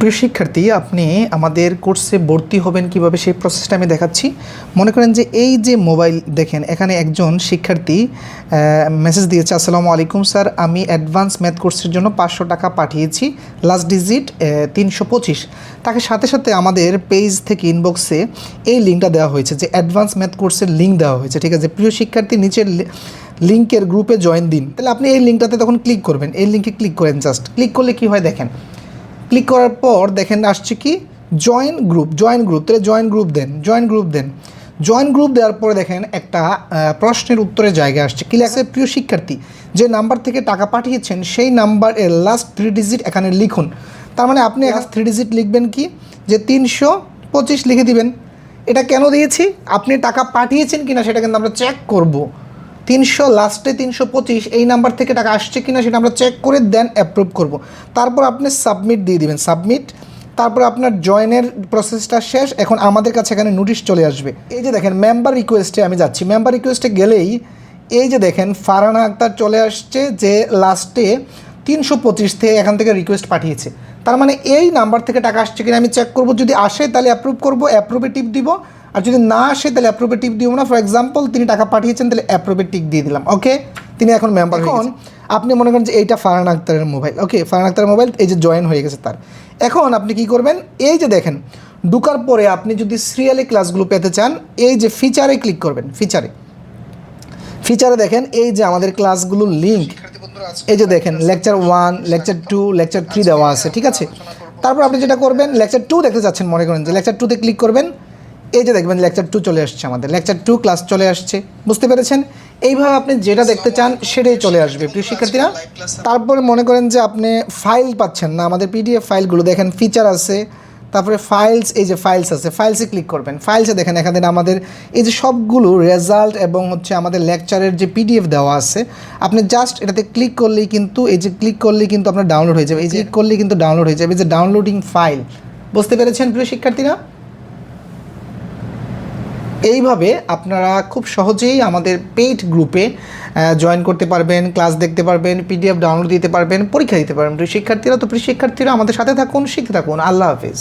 প্রিয় শিক্ষার্থী, আপনি আমাদের কোর্সে ভর্তি হবেন কীভাবে সেই প্রসেসটা আমি দেখাচ্ছি। মনে করেন যে এই যে মোবাইল দেখেন, এখানে একজন শিক্ষার্থী মেসেজ দিয়েছে, আসসালামু আলাইকুম স্যার, আমি অ্যাডভান্স ম্যাথ কোর্সের জন্য পাঁচশো টাকা পাঠিয়েছি লাস্ট ডিজিট তিনশো পঁচিশ। তাকে সাথে সাথে আমাদের পেজ থেকে ইনবক্সে এই লিঙ্কটা দেওয়া হয়েছে যে অ্যাডভান্স ম্যাথ কোর্সের লিঙ্ক দেওয়া হয়েছে, ঠিক আছে? প্রিয় শিক্ষার্থী, নিচের লিঙ্কের গ্রুপে জয়েন দিন। তাহলে আপনি এই লিঙ্কটাতে তখন ক্লিক করবেন। এই লিঙ্কে ক্লিক করেন জাস্ট ক্লিক করলে কি হয় দেখেন ক্লিক করার পর দেখেন আসছে কি জয়েন গ্রুপ জয়েন গ্রুপ তাহলে জয়েন গ্রুপ দেন জয়েন গ্রুপ দেন। জয়েন গ্রুপ দেওয়ার পরে দেখেন একটা প্রশ্নের উত্তরের জায়গা আসছে। কি লেখছে প্রিয় শিক্ষার্থী, যে নাম্বার থেকে টাকা পাঠিয়েছেন, সেই নাম্বার এর লাস্ট থ্রি ডিজিট এখানে লিখুন। তার মানে আপনি লাস্ট থ্রি ডিজিট লিখবেন কি? যে তিনশো পঁচিশ লিখে দিবেন। এটা কেন দিয়েছি? আপনি টাকা পাঠিয়েছেন কিনা, সেটা কিন্তু আমরা চেক করব। তিনশো লাস্টে তিনশো পঁচিশ, এই নাম্বার থেকে টাকা আসছে কিনা সেটা আমরা চেক করে দেন অ্যাপ্রুভ করব। তারপর আপনি সাবমিট দিয়ে দিবেন সাবমিট তারপর আপনার জয়েনের প্রসেসটা শেষ, এখন আমাদের কাছে এখানে নোটিশ চলে আসবে। এই যে দেখেন মেম্বার রিকোয়েস্টে আমি যাচ্ছি মেম্বার রিকোয়েস্টে গেলেই এই যে দেখেন ফারহানা আক্তার চলে আসছে যে লাস্টে তিনশো পঁচিশ থেকে এখান থেকে রিকোয়েস্ট পাঠিয়েছে। তার মানে এই নাম্বার থেকে টাকা আসছে কিনা আমি চেক করব, যদি আসে তাহলে অ্যাপ্রুভ করব অ্যাপ্রুভে টিপ দিব। আর যদি না আসে তাহলে অ্যাপ্রুভে টিপ দিব না। ফর এক্সাম্পল তিনি টাকা পাঠিয়েছেন তাহলে অ্যাপ্রুভে টিক দিয়ে দিলাম ওকে তিনি এখন মেম্বার এখন আপনি মনে করেন যে এইটা ফারহান আক্তারের মোবাইল ওকে ফারহান আক্তারের মোবাইল এই যে জয়েন হয়ে গেছে তার। এখন আপনি কি করবেন? এই যে দেখেন ঢুকার পরে আপনি যদি সিরিয়ালি ক্লাসগুলো পেতে চান এই যে ফিচারে ক্লিক করবেন ফিচারে ফিচারে দেখেন এই যে আমাদের ক্লাসগুলোর লিঙ্ক এই যে দেখেন lecture one lecture two lecture three দেওয়া আছে ঠিক আছে? তারপর আপনি যেটা করবেন লেকচার টু দেখতে চাচ্ছেন মনে করেন যে লেকচার টুতে ক্লিক করবেন। এই যে দেখবেন লেকচার টু চলে আসছে আমাদের। লেকচার টু ক্লাস চলে আসছে। বুঝতে পেরেছেন? এইভাবে আপনি যেটা দেখতে চান সেটাই চলে আসবে। প্রিয় শিক্ষার্থীরা, তারপরে মনে করেন যে আপনি ফাইল পাচ্ছেন না। আমাদের পিডিএফ ফাইলগুলো দেখেন ফিচার আছে, তারপরে ফাইলস এই যে ফাইলস আছে ফাইলসে ক্লিক করবেন। ফাইলসে দেখেন এখানে আমাদের এই যে সবগুলো রেজাল্ট এবং হচ্ছে আমাদের লেকচারের যে পিডিএফ দেওয়া আছে, আপনি জাস্ট এটাতে ক্লিক করলেই কিন্তু, এই যে ক্লিক করলেই কিন্তু আপনার ডাউনলোড হয়ে যাবে। এই যে ক্লিক করলেই কিন্তু ডাউনলোড হয়ে যাবে। যে ডাউনলোডিং ফাইল বুঝতে পেরেছেন, প্রিয় শিক্ষার্থীরা? এইভাবে আপনারা খুব সহজেই আমাদের পেইড গ্রুপে জয়েন করতে পারবেন ক্লাস দেখতে পারবেন পিডিএফ ডাউনলোড দিতে পারবেন, পরীক্ষা দিতে পারবেন। শিক্ষার্থীরা তো, শিক্ষার্থীরা আমাদের সাথে থাকুন, শিখতে থাকুন। আল্লাহ হাফিজ।